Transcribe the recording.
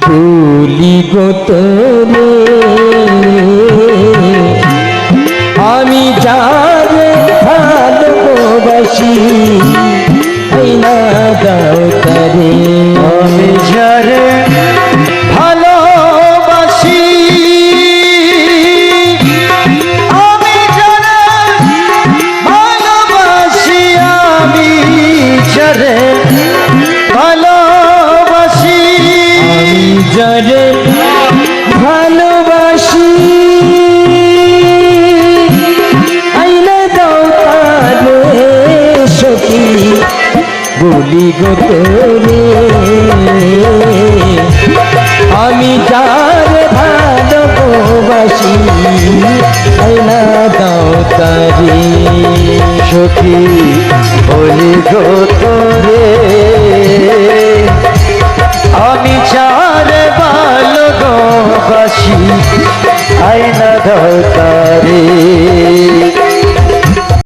ভুলি গো তোরে আমি যারে ভালোবাসি না দাও তারে। আমি যারে ভালোবাসি যারে ভালোবাসি, আইনা দাও তারে সখী, বলি গো তোরে। আমি যার ভালোবাসি, আইনা দাও তারে সখী, বলি গো তোরে। আমি যারে Hare